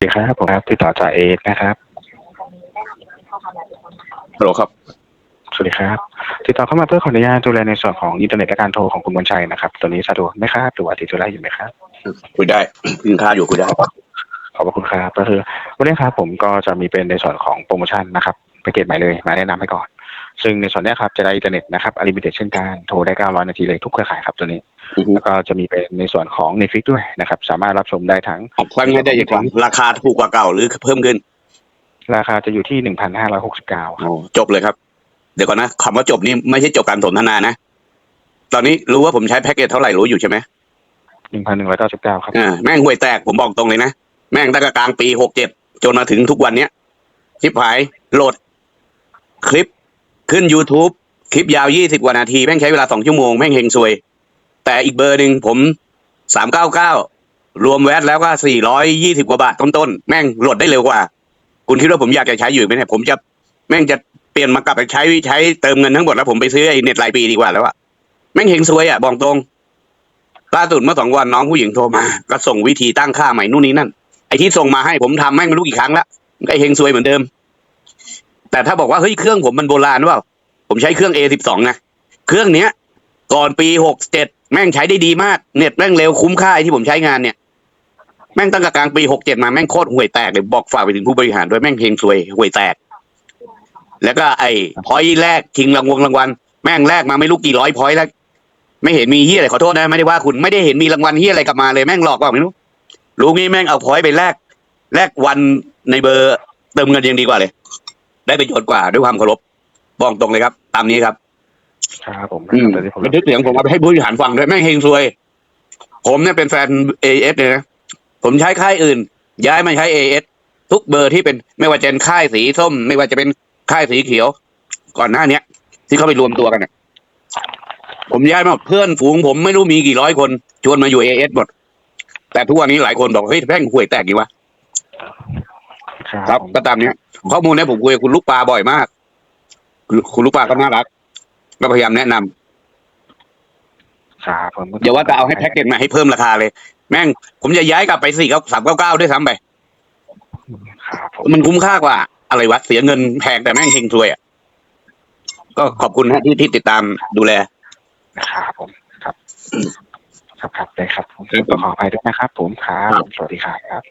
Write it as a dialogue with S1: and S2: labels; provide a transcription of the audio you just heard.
S1: สวัสดีครับผมครับติดต่อจากเอสนะครับ
S2: ฮัลโหลครับ
S1: สวัสดีครับ ติดต่อเข้ามาเพื่อขออนุญาตดูแลในส่วนของอินเทอร์เน็ตและการโทรของคุณบนชัยนะครับตัวนี้สะดวกไหมครับหรือว่าติดธุระอยู่ไหมครับ
S2: คุยได้กินข้าวอยู่คุยได้
S1: ขอบพระคุณครับก็คือวันนี้ครับผมก็จะมีเป็นในส่วนของโปรโมชั่นนะครับแพ็กเกจใหม่เลยมาแนะนำให้ก่อน ซึ่งในส่วนเนี้ยครับจะได้อินเทอร์เน็ตนะครับอลิมิเต็ดเช่นกันโทรได้ 900 นาทีเลยทุกเครือข่ายครับตัวนี้
S2: อือฮึ
S1: แล้วก็จะมีเป็นในส่วนของ Netflix ด้วยนะครับ สามารถรับชมได้ทั้ง
S2: ออกฟังให้ได้อีกครั้งราคาถูกกว่าเก่าหรือเพิ่มขึ้น
S1: ราคาจะอยู่ที่ 1,569ครับ
S2: โอ้จบเลยครับ เดี๋ยวก่อนนะคำว่าจบนี่ไม่ใช่จบการสนทนานะ ตอนนี้รู้ว่าผมใช้แพ็กเกจเท่าไหร่รู้อยู่ใช่ไหม
S1: 1,199ครับ
S2: อ่าแม่งห่วยแตกผมบอกตรงเลยนะ แม่งตั้งแต่กลางปีหกเจ็ดจนมาถึงทุกวันเนี้ยชิบหายโหลดคลิป ขึ้น YouTube คลิปยาวยี่สิบกว่านาทีแม่งใช้เวลาสองชั่วโมงแม่งเฮงซวย แต่อีกเบอร์หนึ่งผมสามเก้าเก้ารวมแวตแล้วก็สี่ร้อยยี่สิบกว่าบาทต้นๆแม่งโหลดได้เร็วกว่า คุณคิดว่าผมอยากจะใช้อยู่ไหมเนี่ยผมจะแม่งจะเปลี่ยนมากลับไปใช้ใช้เติมเงินทั้งหมดแล้วผมไปซื้อไอ้เน็ตรายปีดีกว่าแล้วอะแม่งเฮงซวยอะบอกตรงล่าสุดเมื่อสองวันน้องผู้หญิงโทรมา ก็ส่งวิธีตั้งค่าใหม่นู่นนี่นั่นไอ้ที่ส่งมาให้ผมทำแม่งไม่รู้กี่ครั้งแล้วไอ้เฮงซวยเหมือนเดิม แต่ถ้าบอกว่าเฮ้ยเครื่องผมมันโบราณหรือเปล่าผมใช้เครื่อง A12 นะเครื่องเนี้ย ก่อนปีหกเจ็ดแม่งใช้ได้ดีมากเน็ตแม่งเร็วคุ้มค่าไอที่ผมใช้งานเนี่ย แม่งตั้งแต่กลางปีหกเจ็ดมาแม่งโคตรห่วยแตกเลยบอกฝากไปถึงผู้บริหารด้วยแม่งเฮงซวยห่วยแตก แล้วก็ไอ้พอยต์แรกชิงรางวงรางวัลแม่งแรกมาไม่รู้กี่ร้อยพอยต์แล้ว ไม่เห็นมีเฮียอะไรขอโทษนะไม่ได้ว่าคุณไม่ได้เห็นมีรางวัลเฮียอะไรกลับมาเลยแม่งหลอกเปล่าไม่รู้รู้งี้แม่งเอาพอยต์ไปแลกแลกวันในเบอร์เติมเงินยังดีกว่าเลย ได้ประโยชน์กว่าด้วยความเคารพบอกตรงเลยครับ ตามนี้ครับ
S1: ครับผม
S2: อืม
S1: ตอนนี้ผม
S2: บันทึกเสียงผมเอาไปให้ผู้บริหารฟังด้วยแม่งเฮงซวย ผมเนี่ยเป็นแฟนเอเอสเลยนะผมใช้ค่ายอื่น ย้ายมาใช้เอเอสทุกเบอร์ที่เป็นไม่ว่าจะเป็นค่ายสีส้ม ไม่ว่าจะเป็นค่ายสีเขียว ก่อนหน้าเนี้ย ที่เขาไปรวมตัวกันเนี่ยผมย้ายมาเพื่อนฝูงผมไม่รู้มีกี่ร้อยคนชวนมาอยู่เอเอสหมด แต่ทุกวันนี้หลายคนบอกเฮ้ยแม่งห่วยแตกดีวะครับ
S1: ผม
S2: ก็ตามเนี้ย ข้อมูลเนี้ยผมคุยกับคุณลูกปลาบ่อยมาก คุณคุณลูกปลาก็น่ารัก ก็พยายามแนะนำ
S1: ครับผม
S2: อย่าว่าแต่เอาให้แพ็กเกจมาให้เพิ่มราคาเลย แม่ง ผมจะย้ายกลับไปสี่เก้าสามเก้าเก้าด้วยซ้ำไป
S1: ครับผม
S2: มันคุ้มค่ากว่า อะไรวะเสียเงินแพงแต่แม่งเฮงซวยอะก็ขอบคุณนะที่ที่ติดตามดูแล
S1: ครับผมครับ ครับครับได้ครับผม
S2: ครับผม
S1: ขออภัยด้วยนะครับ ผมครับ
S2: ครับ
S1: สวัสดีครับ